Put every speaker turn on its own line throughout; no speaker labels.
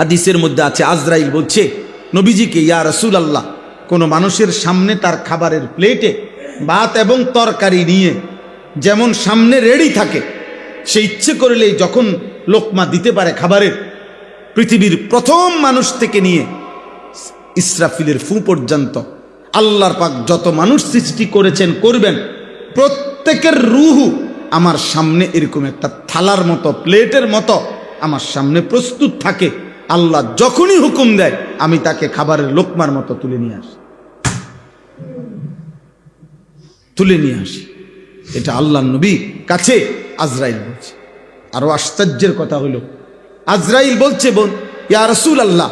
হাদিসের মধ্যে আছে, আজরাইল বলছে, নবীজিকে, ইয়া রসুল আল্লাহ কোনো মানুষের সামনে তার খাবারের প্লেটে ভাত এবং তরকারি নিয়ে যেমন সামনে রেডি থাকে, সে ইচ্ছে করলেই যখন লোকমা দিতে পারে খাবারের, পৃথিবীর প্রথম মানুষ থেকে নিয়ে ইসরাফিলের ফু পর্যন্ত আল্লাহর পাক যত মানুষ সৃষ্টি করেছেন, করবেন, প্রত্যেকের রুহু আমার সামনে এরকম একটা থালার মতো, প্লেটের মতো আমার সামনে প্রস্তুত থাকে। আল্লাহ যখনই হুকুম দেয়, আমি তাকে খাবারের লোকমার মতো তুলে নিয়ে আসি। তুলে নিয়ে আসি। এটা আল্লাহ নবী কাছে আজরাইল বলছে। আরও আশ্চর্যের কথা হলো, আজরাইল বলছে, বোন, ইয়া রসুল আল্লাহ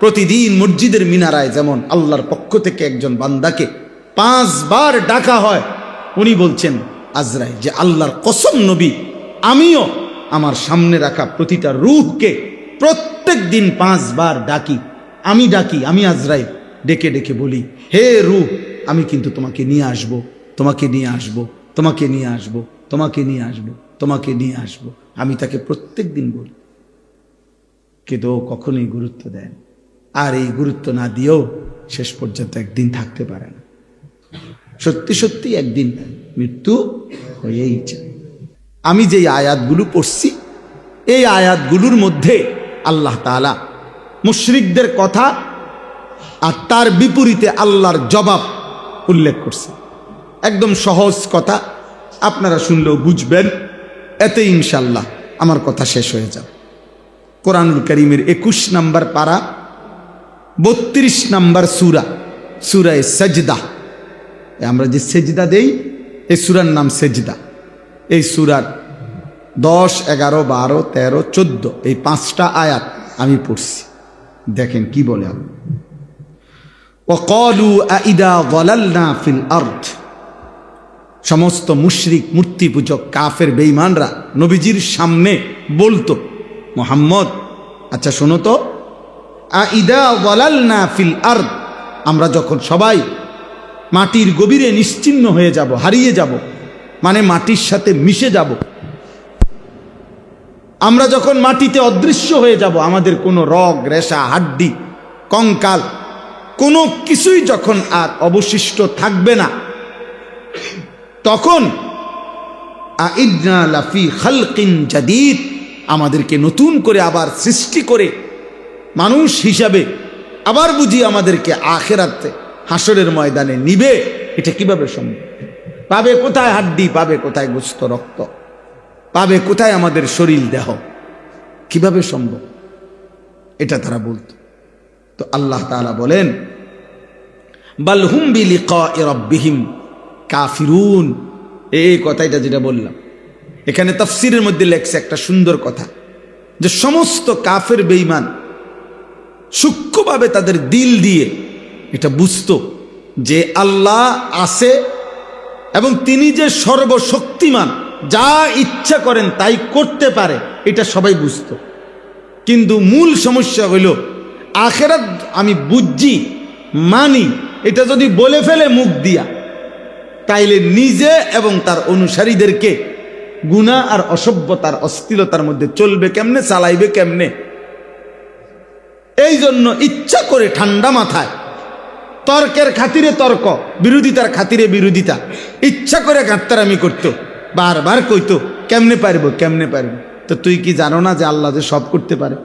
প্রতিদিন মসজিদের মিনারায় যেমন আল্লাহর পক্ষ থেকে একজন বান্দাকে পাঁচবার ডাকা হয়, উনি বলছেন, আজরাইল, যে আল্লাহর কসম নবী, আমিও আমার সামনে রাখা প্রতিটা রুহকে প্রত্যেক দিন পাঁচবার ডাকি, আমি ডাকি, আমি আজরাইল, ডেকে ডেকে বলি, হে রুহ আমি কিন্তু তোমাকে নিয়ে আসব, তোমাকে নিয়ে আসব, তোমাকে নিয়ে আসব, তোমাকে নিয়ে আসব, তোমাকে নিয়ে আসব। আমি তাকে প্রত্যেক দিন বলি। কিন্তু ও কখনোই গুরুত্ব দেয় না। আর এই গুরুত্ব না দিয়েও শেষ পর্যন্ত একদিন থাকতে পারে না। সত্যি সত্যি একদিন মৃত্যু হয়েই যায়। আমি যেই আয়াতগুলো পড়ছি, এই আয়াতগুলোর মধ্যে আল্লাহ তাআলা মুশরিকদের কথা আর তার বিপরীতে আল্লাহর জবাব উল্লেখ করছে। একদম সহজ কথা, আপনারা শুনলেও বুঝবেন এতে ইনশাল্লাহ আমার কথা শেষ হয়ে যাবে। কোরআনুল করিমের একুশ নাম্বার পারা, বত্রিশ নাম্বার সুরা, সুরায় সেজদা। আমরা যে সেজদা দেই, এই সুরার নাম সেজদা। এই সুরার দশ, এগারো, বারো, তেরো, চোদ্দ। এই পাঁচটা আয়াত আমি পড়ছি। দেখেন কি বলে আমি ফিল সমস্ত মুশরিক মূর্তি পূজক কাফের বেইমানরা নবীজির সামনে বলতো, মোহাম্মদ আচ্ছা শোনো তো, আইদা গলাল্না ফিল আর্থ আমরা যখন সবাই মাটির গভীরে নিশ্চিন্ন হয়ে যাব, হারিয়ে যাব মানে মাটির সাথে মিশে যাব আমরা যখন মাটিতে অদৃশ্য হয়ে যাব, আমাদের কোনো রগ, রেশা, হাড্ডি, কঙ্কাল, কোনো কিছুই যখন আর অবশিষ্ট থাকবে না, তখন আইদনা লাফি খালকিন জাদিদ আমাদেরকে নতুন করে আবার সৃষ্টি করে মানুষ হিসাবে আবার বুঝি আমাদেরকে আখেরাতে হাসরের ময়দানে নিবে। এটা কীভাবে সম্ভব? পাবে কোথায় হাড্ডি, পাবে কোথায় গোস্ত রক্ত? পাবে কোথায় আমাদের শরীর দেহ? কীভাবে সম্ভব? এটা তারা বলতো। তো আল্লাহ তাআলা বলেন বালহুম কাফিরুন। এই কথাটা যেটা বললাম, এখানে তফসিরের মধ্যে লেখছে একটা সুন্দর কথা, যে সমস্ত কাফের বেইমান সূক্ষ্মভাবে তাদের দিল দিয়ে এটা বুঝতো যে আল্লাহ আছে এবং তিনি যে সর্বশক্তিমান। যা ইচ্ছা করেন তাই করতে পারে, এটা সবাই বুঝত। কিন্তু মূল সমস্যা হইল, আখেরাত আমি বুঝছি, মানি, এটা যদি বলে ফেলে মুখ দিয়া, তাইলে নিজে এবং তার অনুসারীদেরকে গুণা আর অসভ্যতার অস্থিরতার মধ্যে চলবে কেমনে, চালাইবে কেমনে? এই জন্য ইচ্ছা করে ঠান্ডা মাথায়, তর্কের খাতিরে তর্ক, বিরোধিতার খাতিরে বিরোধিতা, ইচ্ছা করে গাত্তারামি করতো। বারবার কইতো, কেমনে পারব কেমনে পারব? তো তুই কি জানো না যে আল্লাহ যে সব করতে পারে?